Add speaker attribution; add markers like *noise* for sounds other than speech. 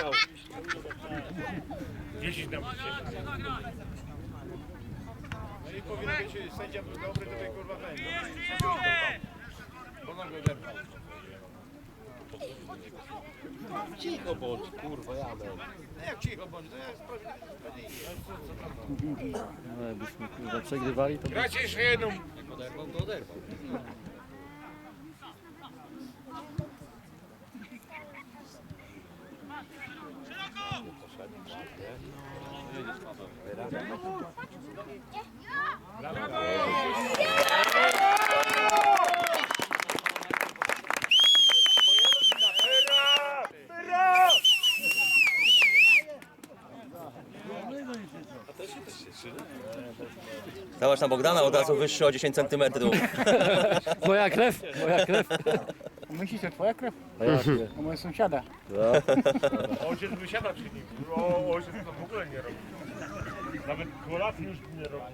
Speaker 1: wygrał.
Speaker 2: 10 na.
Speaker 1: No i powinien być sędzia był dobry, to by kurwa ten. Bo nagle derwał.
Speaker 3: Cicho bądź, kurwa, jadę.
Speaker 1: No jak cicho bądź, to ja sprawiedliwie.
Speaker 4: No, jakbyśmy kurwa przegrywali, to
Speaker 2: Gracie jeszcze jedną.
Speaker 3: Jak oderwał, to oderwał.
Speaker 5: Zobacz na Bogdana, od razu wyższy o 10 cm.
Speaker 4: moja krew, moja krew.
Speaker 6: Myślisz, że twoja krew?
Speaker 4: A jak nie?
Speaker 6: To moja sąsiada. *laughs*
Speaker 2: Ojciec wysiada przy nim. O, ojciec to w ogóle nie robi. Nawet kolacji już nie robi.